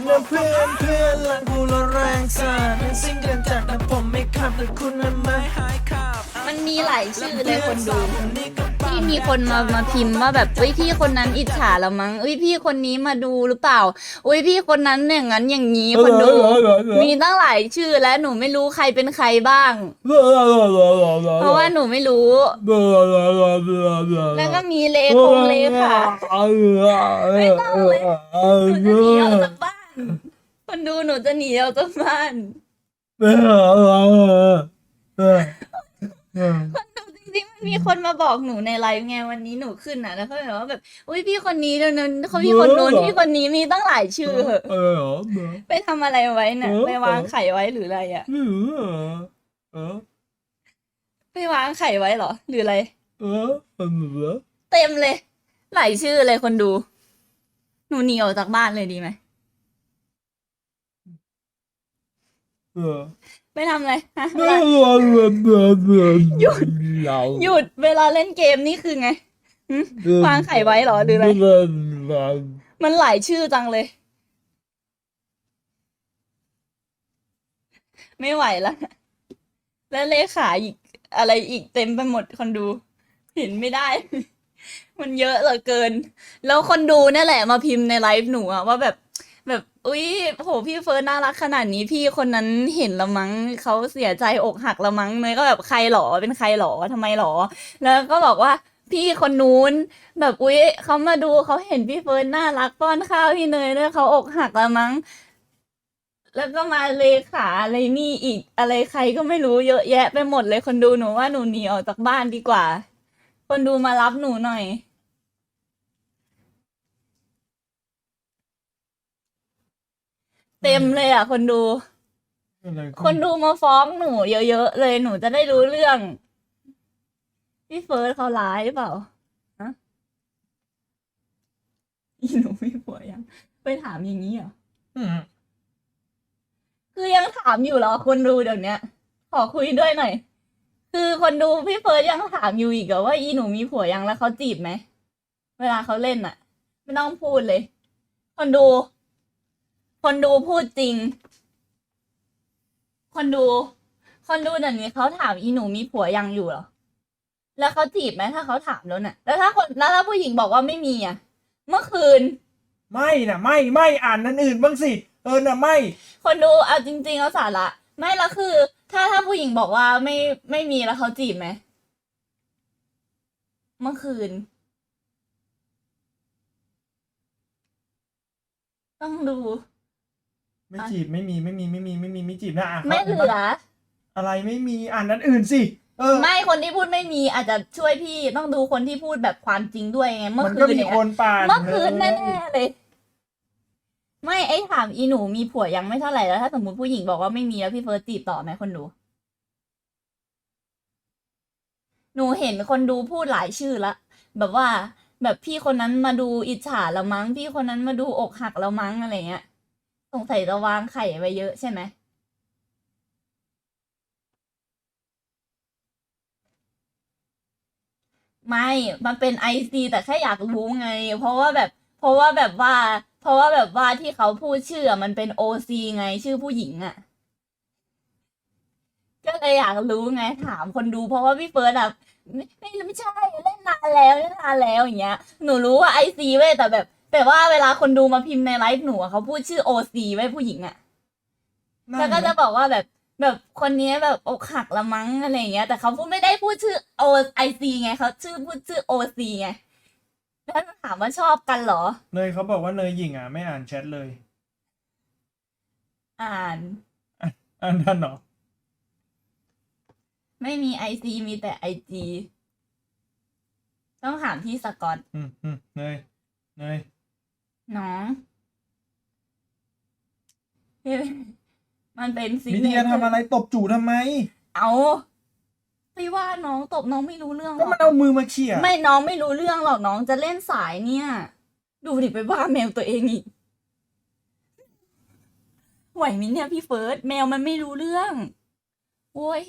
เมื่อเพื่อนเพื่อนลังกูละแรงสาดสิ่งเกินจากแต่ผมไม่ขับแต่คุณมันไม่หายขับมันมีหลายชื่อเลยคนดูนี่ก็ปาที่มีคนมามาพิมพ์ว่าแบบเอ้ยพี่คนนั้นอิจฉาเรามั้งเอ้ยพี่คนนี้มาดูหรือเปล่าอุ้ยพี่คนนั้นอย่างนั้นอย่างนี้คนดู มีตั้งหลายชื่อและหนูไม่รู้ใครเป็นใครบ้าง เพราะว่าหนูไม่รู้ แล้วก็มีเลคงเลค่ะไม่ต้องเลยหนูจะหนีออกจากบ้าน คนดูหนูจะหนีออกจากบ้านคนดูจริงๆมันมีคนมาบอกหนูในไลฟ์ไงวันนี้หนูขึ้นอะแล้วเขาแบบว่าแบบอุ้ยพี่คนนี้เดี๋ยวนั้นเขาพี่คนนู้นพี่คนนี้มีตั้งหลายชื่อเหอะไปทำอะไรไว้น่ะเออ ไปวางไข่ไว้หรืออะไรอะไปวางไข่ไว้เหรอ หรืออะไรเต็มเลย หลายชื่อเลยคนดู หนูหนีออกจากบ้านเลยดีไหม ไปทำอะไรฮะหยุดเวลาเล่นเกมนี่คือไงวางไข่ไว้เหรอหรืออะไร มันหลายชื่อจังเลย ไม่ไหวละแล้วเลขาอีกอะไรอีกเต็มไปหมดคนดู เห็นไม่ได้ มันเยอะเหลือเกิน แล้วคนดูเนี่ยแหละมาพิมพ์ในไลฟ์หนูอะว่าแบบแบบ อุ้ยโหพี่เฟิร์สน่ารักขนาดนี้พี่คนนั้นเห็นละมั้งเขาเสียใจอกหักละมั้งเนยก็แบบใครหรอเป็นใครหรอทำไมหรอ แล้วก็บอกว่าพี่คนนู้น แบบอุ้ยเขามาดูเขาเห็นพี่เฟิร์นน่ารักป้อนข้าวพี่เนยด้วยเขาอกหักละมั้ง แล้วก็มาเลขาอะไรนี่อีกอะไรใครก็ไม่รู้เยอะแยะไปหมดเลยคนดูหนูว่าหนูหนีออกจากบ้านดีกว่า คนดูมารับหนูหน่อย เต็มเลยอะ คนดูคนดูมาฟ้องหนูเยอะๆเลยหนูจะได้รู้เรื่อง พี่เฟิร์สเขาร้ายหรือเปล่าฮะอีหนูไม่ผัวยัง ไปถามอย่างนี้เหรอคือยังถามอยู่เหรอคนดูเดี๋ยวเนี้ย ขอคุยด้วยหน่อย คือคนดูพี่เฟิร์สยังถามอยู่อีกเหรอว่าอีหนูมีผัวยังแล้วเขาจีบไหม เวลาเขาเล่นอะไม่ต้องพูดเลย คนดู คนดูพูดจริง คนดู คนดูเดี๋ยวนี้เขาถามอีหนูมีผัวยังอยู่เหรอ แล้วเขาจีบไหมถ้าเขาถามแล้วน่ะ แล้วถ้าคนแล้วถ้าผู้หญิงบอกว่าไม่มีอะเมื่อคืน ไม่นะไม่ไม่อ่านนั่นอื่นบ้างสิเออนะไม่ คนดูเอาจริง ๆ เอาสาระ ไม่และคือ ถ้าถ้าผู้หญิงบอกว่าไม่ไม่มีแล้วเขาจีบไหมเมื่อคืน ต้องดู ไม่จีบไม่มีไม่มีไม่มีไม่มีไม่จีบนะอะไม่เหลือ อะไรไม่มีอ่านนั่นอื่นสิเออ ไม่คนที่พูดไม่มีอาจจะช่วยพี่ต้องดูคนที่พูดแบบความจริงด้วยไงเมื่อมันคืก็นมีเนี่ยคนป่านเมื่อคืนแน่ๆเลย ไม่ไอ้ถามอีหนูมีผัวยังไม่เท่าไหร่แล้วถ้าสมมติผู้หญิงบอกว่าไม่มีแล้วพี่เฟิร์สจีบต่อไหมคนดู หนูเห็นคนดูพูดหลายชื่อละแบบว่า แบบพี่คนนั้นมาดูอิจฉาละมั้งพี่คนนั้นมาดูอกหักละมั้งอะไรเงี้ย สงสัยจะวางไข่ไว้เยอะใช่ไหม ไม่ มันเป็นไอซีแต่แค่อยากรู้ไง เพราะว่าแบบ เพราะว่าแบบว่า เพราะว่าแบบว่าที่เขาพูดชื่อมันเป็นโอซีไงชื่อผู้หญิงอะก็เลยอยากรู้ไงถามคนดูเพราะว่าพี่เฟิร์สอะไม่ไม่ไม่ใช่เล่นนานแล้วเล่นนานแล้วอย่างเงี้ย หนูรู้ว่าไอซีเว้ยแต่แบบ แต่ว่าเวลาคนดูมาพิมพ์ในไลฟ์หนูอะเขาพูดชื่อโอซีไว้ยผู้หญิงอะนั่แล้วนก็จะนะบอกว่าแบบแบบคนนี้แบบอกหักละมั้งอะไรอย่างเงี้ย แต่เขาพูดไม่ได้พูดชื่อโอไอซีไงเขาชื่อพูดชื่อโอซีไงแล้วถามว่าชอบกันเหรอ เนยเขาบอกว่าเนยหญิงอะไม่อ่านแชทเลย อ่าน อ่านท่านเหรอไม่มีไอซีมีแต่ไอจีต้องถามพี่สกอต อืมอืมเนยเนย น้องมันเป็นสิ่งวิธีการทำอะไรตบจู่ทำไม เอาไปว่าน้องตบน้องไม่รู้เรื่องหก็รอมันกเอามือมาเขี่ยไม่น้องไม่รู้เรื่องหรอกน้องจะเล่นสายเนี่ย ดูดิไปว่าแมวตัวเองอีกไหวไหมเนี่ยพี่เฟิร์สแมวมันไม่รู้เรื่องโว้ย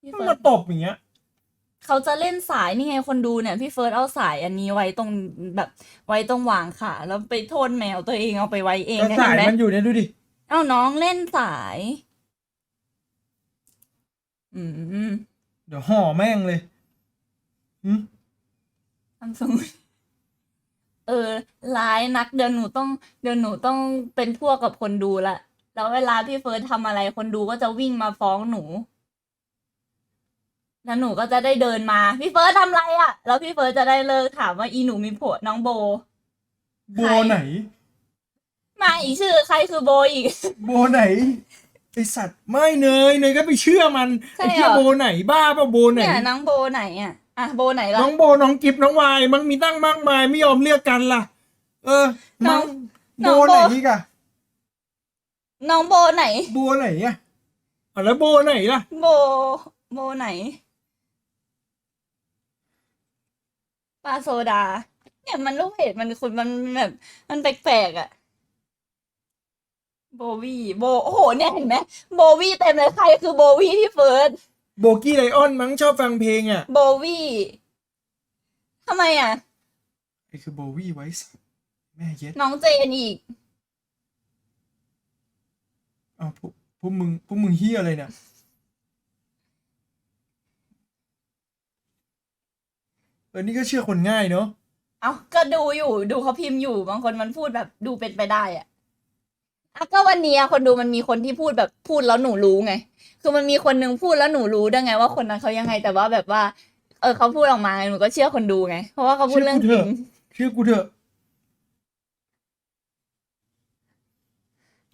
พี่มันเฟิร์มาสตบอย่างเงี้ย เขาจะเล่นสายนี่ไงคนดูเนี่ย พี่เฟิร์สเอาสายอันนี้ไว้ตรงแบบไว้ตรงหว่างขาแล้วไปโทษแมวตัวเองเอาไปไว้เองก็เนี่ยสายเห็นไหมมันอยู่เนี่ยดูดิเอ้าน้องเล่นสาย อืมเดี๋ยวห่อแม่งเลยหึทำสมุดเออร้ายนักเดี๋ยวหนูต้องเดี๋ยวหนูต้องเป็นพวกกับคนดูละแล้วเวลาพี่เฟิร์สทำอะไรคนดูก็จะวิ่งมาฟ้องหนู แล้วหนูก็จะได้เดินมา พี่เฟิร์สทำอะไรอะ่ะ แล้วพี่เฟิร์สจะได้เลิกถามว่าอีหนูมีผัวน้องโบ โบไหน มาอีกชื่อใครคือโบอีก โบไหนไอสัตว์ไม่เนยเนยก็ไปเชื่อมันใช่ไอเชื่อเหรอโบไหนบ้าป่ะโบไหนเนี่ยน้องโบไหนอะอะโบไหนล่ะ น้องโบน้องกิฟน้องวายมันมีตั้งมากมายไม่ยอมเลือกกันล่ะ เออน้น้อองงน้โบองโบ ไหนอีกอะน้องโบไหน โบไหนอะอะแล้วโบไหนล่ะ โบ โบไหน ปลาโซดา เนี่ยมันลูกเพจมันคุณมันแบบมันแปลกๆอะ โบวี่โบโอ้โหเนี่ยเห็นไหมโบวี่เต็มเลยใครคือโบวี่พี่เฟิร์สโบกี้ไลออนมั้งชอบฟังเพลงอะโบวี่ทำไมอะไอคือโบวี่ไว้สัตว์แม่เย็ดน้องเจนอีก เอาพวกพวกมึงพวกมึงเฮียอะไรเนี่ย ออนี่ก็เชื่อคนง่ายเนาะเอาก็ดูอยู่ ดูเขาพิมพ์อยู่บางคนมันพูดแบบดูเป็นไปได้อะอะก็วันนี้อะคนดูมันมีคนที่พูดแบบพูดแล้วหนูรู้ไง คือมันมีคนนึงพูดแล้วหนูรู้ได้ไง ว่าคนนั้นเขายังไงแต่ว่าแบบว่า เออเขาพูดออกมาหนูก็เชื่อคนดูไง เพราะว่าเขาพูดเรื่องจริงเชื่อกูเถอะ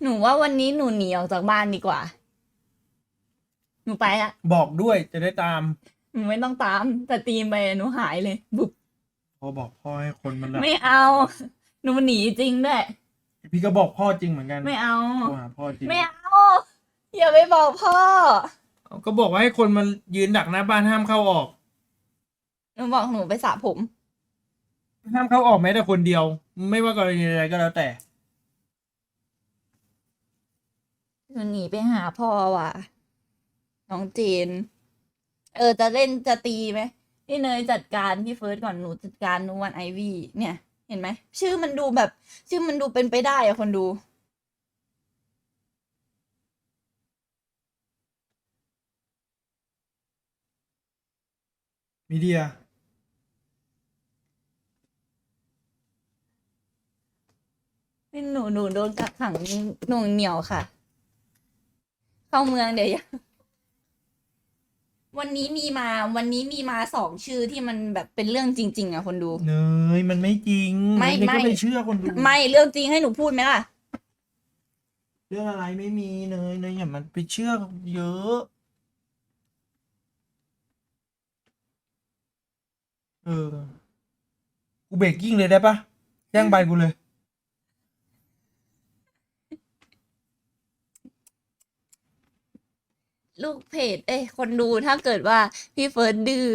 หนูว่าวันนี้หนูหนีออกจากบ้านดีกว่า หนูไปละบอกด้วยจะได้ตาม หนูไม่ต้องตาม แต่ตีมไปหนูหายเลย บุบพอบอกพ่อให้คนมันแบบไม่เอา หนูหนีจริงด้วย พี่ก็บอกพ่อจริงเหมือนกันไม่เอา โทรหาพ่อจริงไม่เอา อย่าไปบอกพ่อ ก็บอกว่าให้คนมันยืนดักหน้าบ้านห้ามเข้าออก หนูบอกหนูไปสระผม ห้ามเข้าออกแม้แต่คนเดียว ไม่ว่ากรณีใดก็แล้วแต่ หนูหนีไปหาพ่อว่ะ น้องเจน เออ จะเล่นจะตีไหมพี่เนยจัดการพี่เฟิร์สก่อนหนูจัดการนูวันไอวี่เนี่ย เห็นไหมชื่อมันดูแบบ ชื่อมันดูเป็นไปได้อะคนดูมีเดียนี่หนูหนูโดนกักขังหน่วงเหนียวค่ะ เข้าเมืองเดี๋ยวยัง วันนี้มีมา วันนี้มีมาสองชื่อที่มันแบบเป็นเรื่องจริง ๆอะคนดู เนยมันไม่จริงไม่เนยก็ไม่ไปเชื่อคนดูไม่เรื่องจริงให้หนูพูดไหมล่ะ เรื่องอะไรไม่มีเนยเนยอย่ามันไปเชื่อเยอะ เออกูเบรกกิ้งเลยได้ปะแจ้งใบกูเลย ลูกเพจ เอ้ยคนดูถ้าเกิดว่าพี่เฟิร์สดื้อ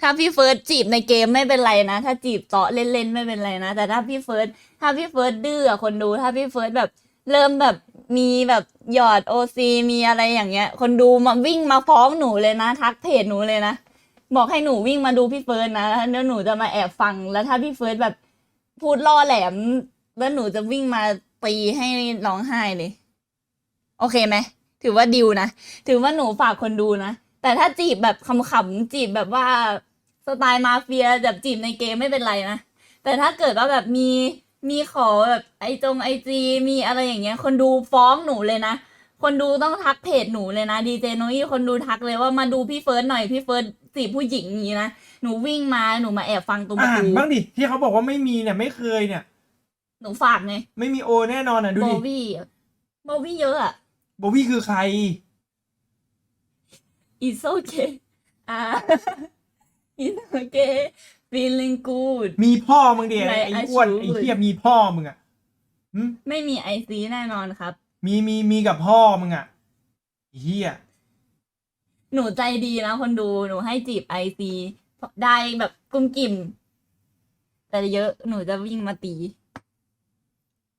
ถ้าพี่เฟิร์สจีบในเกมไม่เป็นไรนะ ถ้าจีบเตาะเล่นๆไม่เป็นไรนะ แต่ถ้าพี่เฟิร์สถ้าพี่เฟิร์สดื้ออะคนดูถ้าพี่เฟิร์สแบบ เริ่มแบบมีแบบหยอดโอซีมีอะไรอย่างเงี้ย คนดูมาวิ่งมาฟ้องหนูเลยนะ ทักเพจหนูเลยนะ บอกให้หนูวิ่งมาดูพี่เฟิร์สนะแล้วหนูจะมาแอบฟังแล้วถ้าพี่เฟิร์สแบบพูดล่อแหลม แล้วหนูจะวิ่งมาตีให้ร้องไห้เลย โอเคไหม ถือว่าดิวนะ ถือว่าหนูฝากคนดูนะ แต่ถ้าจีบแบบขำๆจีบแบบว่าสไตล์มาเฟียแบบจีบในเกมไม่เป็นไรนะ แต่ถ้าเกิดว่าแบบมีมีขอแบบไอจงไอจีมีอะไรอย่างเงี้ย คนดูฟ้องหนูเลยนะ คนดูต้องทักเพจหนูเลยนะดีเจโนยี่คนดูทักเลยว่ามาดูพี่เฟิร์สหน่อยพี่เฟิร์สจีบผู้หญิงอย่างนี้นะหนูวิ่งมาหนูมาแอบฟังตรงประอ่านตูบ้างดิที่เขาบอกว่าไม่มีเนี่ยไม่เคยเนี่ย หนูฝากไงไม่มีโอแน่นอนอะดูโบดิวี่โบวี่เยอะอะ โบวี่คือใคร It's okay อ่า It's okay feeling good มีพ่อมึงดิไหนไอ้อ้วนไอ้ไอ้ชู้เทียมีพ่อมึงอะหึไม่มีไอซีแน่นอนครับ มีมีมีกับพ่อมึงอะไอ้เฮียหนูใจดีนะคนดูหนูให้จีบไอซีได้แบบกุ้มกิ่ม แต่เยอะหนูจะวิ่งมาตี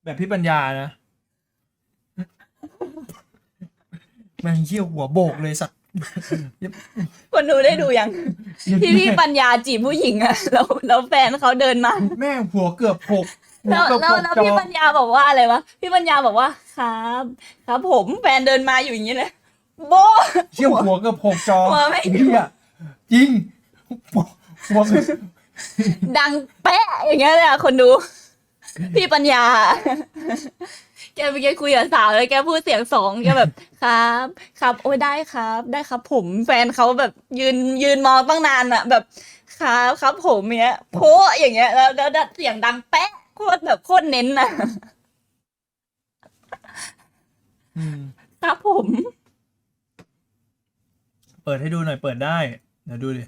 แบบพี่ปัญญานะ แม่งเหี้ยหัวโบกเลยสัตว์ คนดูได้ดูยัง ที่พี่ปัญญาจีบผู้หญิงอะแล้วแล้วแฟนเขาเดินมา แม่งหัวเกือบหกหัวแล้วเกือบแล้วหกแล้วจอพี่ปัญญาบอกว่าอะไรวะ พี่ปัญญาบอกว่าครับ ครับผมแฟนเดินมาอยู่อย่างนี้เลย โบะเชี่ยวหัวเกือบหกจอหัวไม่ เหี้ยจริงหัวเกือบดังแปะอย่างเงี้ยเลยอะคนดู พี่ปัญญา แกไปแกคุยกับสาวแล้วแกพูดเสียงสองแกแบบครับ ครับ โอ้ยได้ครับ ได้ครับ ผมแฟนเขาแบบยืนยืนมองตั้งนานอะแบบครับครับผมเนี้ยโพะอย่างเงี้ยแล้วแล้วเสียงดังแปะโคตรแบบโคตรเน้นอะอืมครับผม เปิดให้ดูหน่อยเปิดได้ เดี๋ยวดูดิ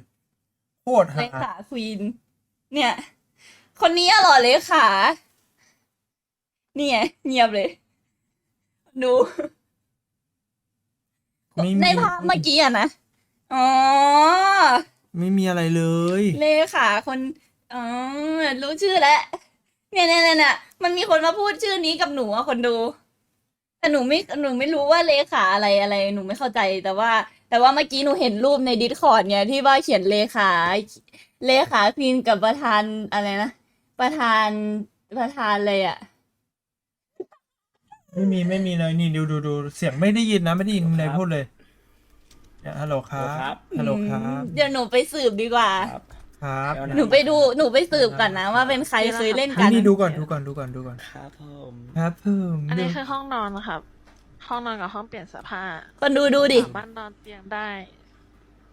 โคตรเลฮาขาควีนเนี่ย คนนี้อะเหรอเลขา เนี่ยเงียบเลย ดูไม่มีในภาพเมื่อกี้อะนะ อ๋อ ไม่มีอะไรเลย เลขาคนอ๋อรู้ชื่อแล้วเนี่ยเนี่ยเนี่ยเนี่ยมันมีคนมาพูดชื่อนี้กับหนูอะคนดู แต่หนูไม่หนูไม่รู้ว่าเลขาอะไรอะไร หนูไม่เข้าใจแต่ว่า แต่ว่าเมื่อกี้หนูเห็นรูปในดิสคอร์ดเนี่ยที่ว่าเขียนเลขา เลขาควีนกับประธานอะไรนะประธานประธานเลยอะ ไม่มีไม่มีเลยนี่ดูดูดูเสียงไม่ได้ยินนะ ไม่ได้ยินในพูดเลยเนี่ยฮัลโหลครับฮัลโหลครับเดี๋ยวหนูไปสืบดีกว่า ครับ ครับเอาะหนูไปดูหนูไปสืบก่อนนะ ว่าเป็นใครเคยเล่นกันี่นนี่ดูก่อนดูก่อนดูก่อนดูก่อนครับผมครับเพิ่มอันนี้ดูคือห้องนอนนะครับ ห้องนอนกับห้องเปลี่ยนเสื้อผ้าคนดูดูดิสามารถนอนเตียงได้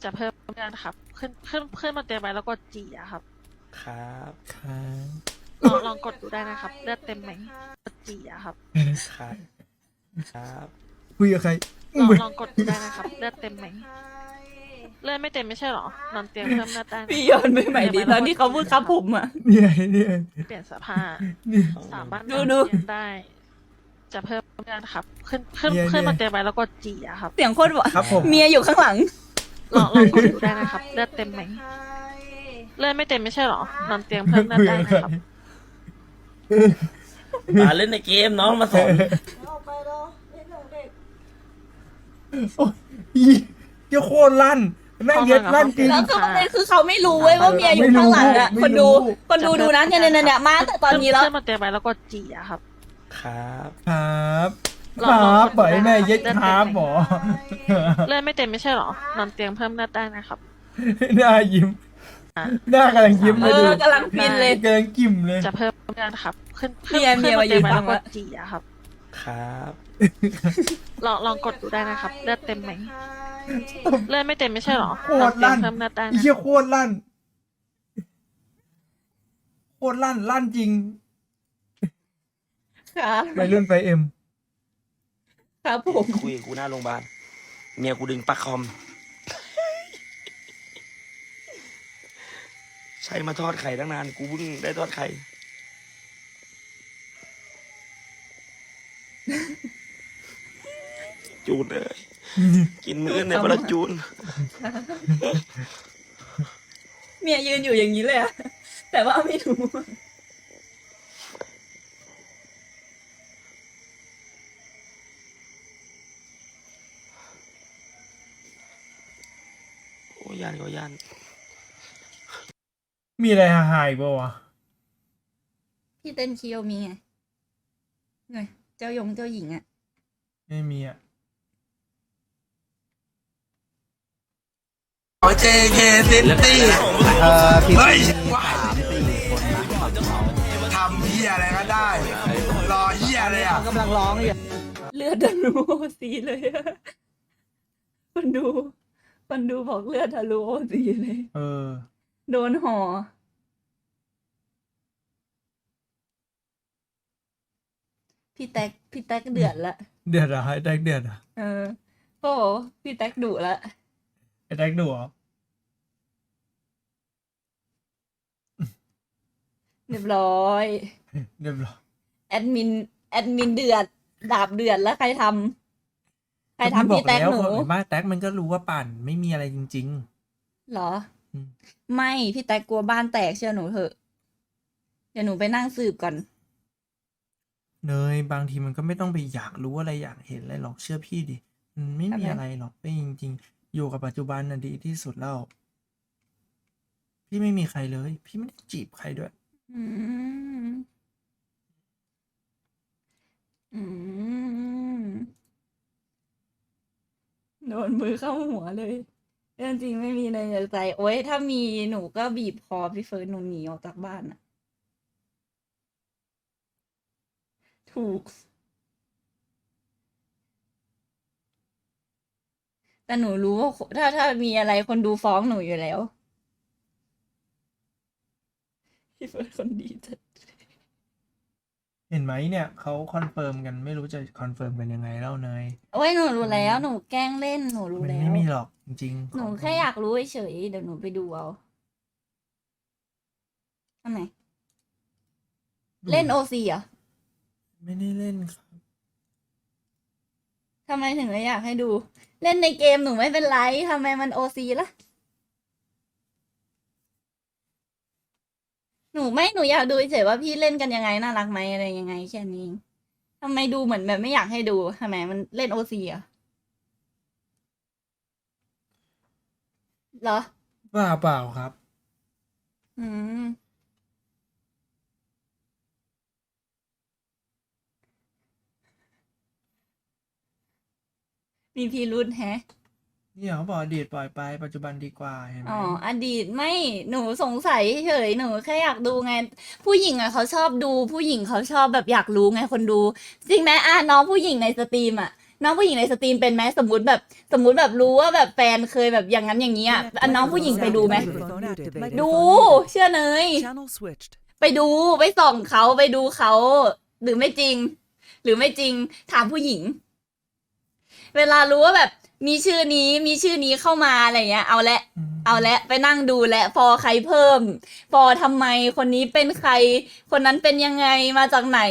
จะเพิ่มเลื่อนครับ ขึ้นขึ้นขึ้นมาเตียงไปแล้วกดจีอะครับ ครับครับลองลองกดดูได้นะครับ เลือดเต็มไหมกด จีอะครับครับครับคุยกับใครลองลองกดดูได้นะครับ เลือดเต็มไหมเลือดไม่เต็มไม่ใช่หรอนอนเตียงเพิ่มเลือดได้นะพี่ย้อนไปใหม่ดิตอนที่เขาพูดครับผมอะเนี่ยเนี่ยเปลี่ยนเสื้อผ้านี่สามารถดูนอนดูเตียงได้ จะเพิ่มเลื่อนครับ ขึ้นขึ้นเนี่ยขึ้นมาเนี่ย เตียงไปแล้วกดจีอะครับเสียงโคตรหวานครับผม เมียอยู่ข้างหลัง ลองลองกดดูได้นะครับ เลือดเต็มไหมเลือดไม่เต็มไม่ใช่หรอนอนเตียงเพิ่มเลือดคุยได้กับนะใครครับ มาเล่นในเกมน้องมาสอนโอ้ยอีเจ้าโคตรลั่นแม่งเย็ดลั่นจริง แล้วคือประเด็นคือเขาไม่รู้เว้ยว่าเมียอยู่ข้างหลังอะไม่รู้คนดูไม่รู้ คนดูดูนะเนี่ยเนี่ยเนี่ยมาตั้งแต่ตอนนี้แล้วขึ้นมาเตียงไปแล้วกดจีอะครับ ครับครับคลองลรัองบกดดูปล่อยให้แม่ได้เย็ดนะครับครับหมอ เลือดไม่เต็มไม่ใช่หรอ นอนเตียงเพิ่มเลือดได้นะครับ หน้ายิ้มอะ หน้ากำลังยิ้มเอเลยดูอกำลังฟินเลย กำลังกิ่มเลย จะเพิ่มเลือดครับ ขึ้นเมีขึ้นยเมีขึ้ยนมาเตียงไปมายืนฟัแล้งวกละดจีอะครับ ครับลองลองกดดูได้นะครับ เลือดเต็มไหมเลือดไม่เต็มไม่ใช่หรอโคนอนตรเตียลั่งนเพิ่มเลือดได้ไอ้นะเหี้ยโคตรลั่น โคตรลั่นลั่นจริงครับไปรุ่นไปเอ็ม ครับผมคุยกับกูหน้าโรงพยาบาลเมียกูดึงปลักคอม ใช้มาทอดไข่ตั้งนาน กูเพิ่งได้ทอดไข่ จูนเลย กินมื้อในบรจูน เมียยืนอยู่อย่างนี้เลยอะแต่ว่าไม่รู้โอ้ยานก็ยาน มีอะไรหายๆป่าวะพี่เต้นเคียวมีไงไงเจ้ายงเจ้าหญิงอะ ไม่มีอะ JK City เออพี่เฮ้ยสามสี่คนนะฝั่งเขาทำเฮียอะไรก็ได้ รอเฮียเลยอะกำลังร้องอยู่เลือดทะลุโอซีเลยอะคนดูคนดูบอกเลือดทะลุโอซีเลย เออ โดนห่อ พี่แท็กพี่แท็กเดือดละ เดือดเหรอะไอ้แท็กเดือดเหรอะเออโอ้พี่แท็กดุละ ไอ้แท็กดุเหรอเรียบร้อย เรียบร้อยแอดมิน แอดมินเดือด ดาบเดือดแล้วใครทำใครทำบอพี่แท็กล้วหนูเห็นป่ะแท็กมันก็รู้ว่าปั่นไม่มีอะไรจริง เหรออืม ไม่พี่แท็กกลัวบ้านแตกเชื่อหนูเถอะ เดี๋ยวหนูไปนั่งสืบก่อนๆเนยบางทีมันก็ไม่ต้องไปอยากรู้อะไรอยากเห็นอะไรหรอกเชื่อพี่ดิมันไม่มีทำไมอะไรหรอกไม่จริงอยู่กับปัจจุบันน่ะดีที่สุดแล้ว พี่ไม่มีใครเลย พี่ไม่ได้จีบใครด้วย อืม อืม โดนมือเข้าหัวเลย เรื่องจริงไม่มีในใจ โอ๊ยถ้ามีหนูก็บีบคอพี่เฟิร์สหนูหนีออกจากบ้านอะถูก แต่หนูรู้ว่าถ้าถ้ามีอะไรคนดูฟ้องหนูอยู่แล้ว พี่เฟิร์สคนดีจัด เห็นไหมเนี่ยเขาคอนเฟิร์มกันไม่รู้จะคอนเฟิร์มกันยังไงแล้วเนยโอ้ยหนูรู้แล้วหนูแกล้งเล่นหนูรู้มันแล้ว ไม่มีหรอกจริงๆหนูของแค่อยากรู้เฉยๆเดี๋ยวหนูไปดูเอาอันไหนดูเล่นโอซีอะไม่ได้เล่นครับทำไมถึงไม่อยากให้ดู เล่นในเกมหนูไม่เป็นไรทำไมมันโอซีล่ะ หนูไม่หนูอยากดูเฉยๆว่าพี่เล่นกันยังไงน่ารักไหมอะไรยังไงแค่นี้เองทำไมดูเหมือนแบบไม่อยากให้ดูทำไมมันเล่นโอซีอะเหรอเปล่าเปล่าครับ อืมมีพีรุธแฮะ นี่เขาบอกอดีตปล่อยไปปัจจุบันดีกว่าเห็นไหมอ๋ออดีตไม่หนูสงสัยเฉยหนูแค่อยากดูไง ผู้หญิงอะเขาชอบดู ผู้หญิงเขาชอบแบบอยากรู้ไงคนดู จริงไหมอะน้องผู้หญิงในสตรีมอะน้องผู้หญิงในสตรีมเป็นไหมสมมติแบบสมมติแบบรู้ว่าแบบแฟนเคยแบบอย่างนั้นอย่างนี้อะอะน้องผู้หญิงไปดูไหม ดู เชื่อเนย Channel switched. ไปดูไปส่องเขาไปดูเขา หรือไม่จริง หรือไม่จริงถามผู้หญิง เวลารู้ว่าแบบ มีชื่อนี้มีชื่อนี้เข้ามาอะไรเงี้ย เอาละอืมเอาละไปนั่งดูและฟอใครเพิ่มฟอทำไมคนนี้เป็นใคร คนนั้นเป็นยังไงมาจากไหน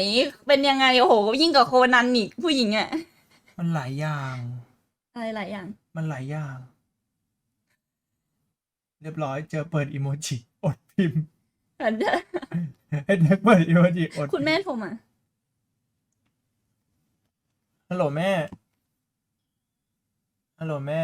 เป็นยังไงโอ้โหยิ่งกว่าโคนันอีกผู้หญิงอะมันหลายอย่างอะไรหลายอย่าง มันหลายอย่าง เรียบร้อยเจอเปิดอีโมจิอดพิมพ์อันเดอร์ให้แท็กเปิดอีโมจิอดคุณแม่โทรมาฮัลโหลแม่ ฮัลโหลแม่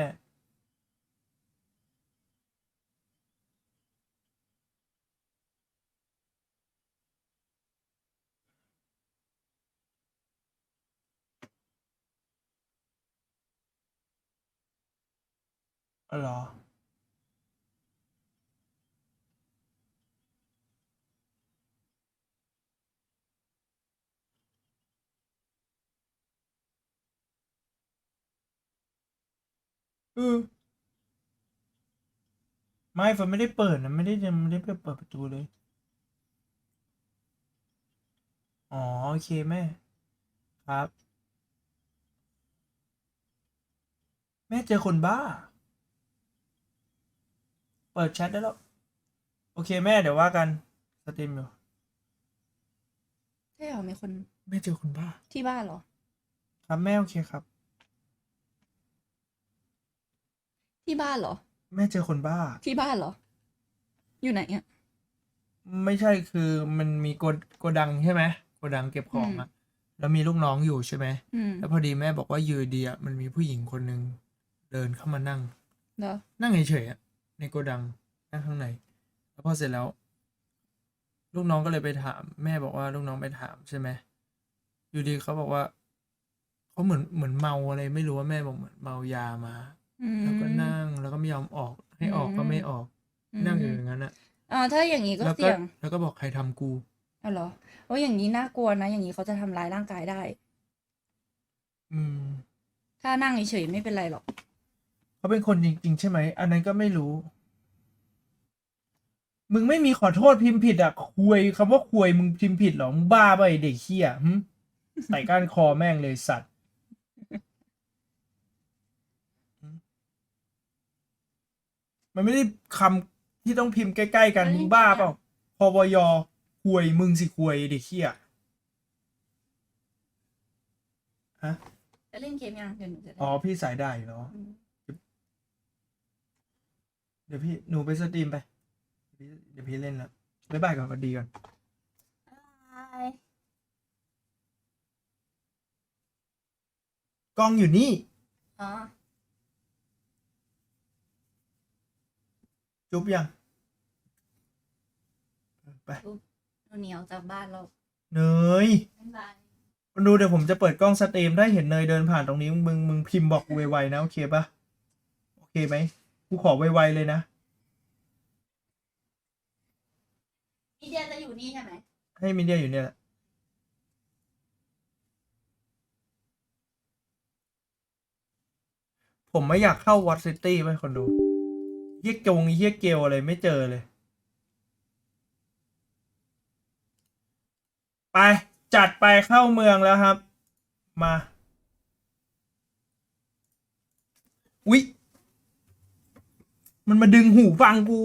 อ๋อเหรอ ออไม่ฝนไม่ได้เปิดนะไม่ได้ยังไม่ได้ไปเปิดประตูเลย อ๋อ โอเคแม่ ครับ แม่เจอคนบ้า เปิดแชทได้แล้ว โอเคแม่เดี๋ยวว่ากัน สตรีมอยู่ ใช่เหรอมีคน แม่เจอคนบ้าที่บ้านเหรอ ครับแม่โอเคครับ ที่บ้านเหรอ แม่เจอคนบ้า ที่บ้านเหรอ อยู่ไหนอะ ไม่ใช่คือมันมีโกดโกดังใช่ไหมโกดังเก็บของอะแล้วมีลูกน้องอยู่ใช่ไหมอืมแล้วพอดีแม่บอกว่าอยืดีอะมันมีผู้หญิงคนหนึ่งเดินเข้ามานั่ง เหรอนั่งเฉยๆอะในโกดังนั่งข้างในแล้วพอเสร็จแล้ว ลูกน้องก็เลยไปถาม แม่บอกว่าลูกน้องไปถามใช่ไหมอยู่ดีเขาบอกว่าเขาเหมือนเหมือนเมาอะไร ไม่รู้ว่าแม่บอกเหมือนเมายามา อืม แล้วก็นั่งแล้วก็ไม่ยอมออก ให้ออกก็ไม่ออกนั่งอยู่อย่างนั้นอะอ๋อถ้าอย่างนี้ก็แล้วก็เสี่ยงแล้วก็บอกใครทำกูอ๋อเหรอโอ้ยอย่างนี้น่ากลัวนะ อย่างนี้เขาจะทำร้ายร่างกายได้ อืมถ้านั่งเฉยๆไม่เป็นไรหรอก เขาเป็นคนจริงๆใช่ไหม อันนั้นก็ไม่รู้ มึงไม่มีขอโทษพิมพ์ผิดอะคุยคำว่าคุยมึงพิมพ์ผิดเหรอมึงบ้าไปะไอ้เด็กเขี้ยหึใส่ก้านคอแม่งเลยสัตว์ มันไม่ได้คำที่ต้องพิมพ์ใกล้ ๆ กัน มึงบ้าเปล่าพวยคุยมึงสิคุยไอ้เด็กเขี้ยฮะ จะเล่นเกมยังเดี๋ยวหนูจะเล่นอ๋อ พี่สายได้เหรอ มเดี๋ยวพี่หนูไปสตรีมไป เดี๋ยวพี่เดี๋ยวพี่เล่นแล้วบ๊ายบายก่อนสวัสดีก่อนกล้องอยู่นี่ อ๋อ จุ๊บยังไปเหนียวจากบ้านเราเนยบ๊ายบายคนดูเดี๋ยวผมจะเปิดกล้องสตรีมถ้าเห็นเนยเดินผ่านตรงนี้มึงมึงพิมพ์บอกกูไวๆนะ โอเคปะโอเคไหมกูขอไวๆเลยนะพี่เดียจะอยู่นี่ใช่ไหมให้มิเดียอยู่เนี่ยแหละผมไม่อยากเข้าวอตซิตี้ไปคนดู เฮียกงเฮียเกลอะไรไม่เจอเลย ไปจัดไปเข้าเมืองแล้วครับ มาอุ๊ยมันมาดึงหูฟังกู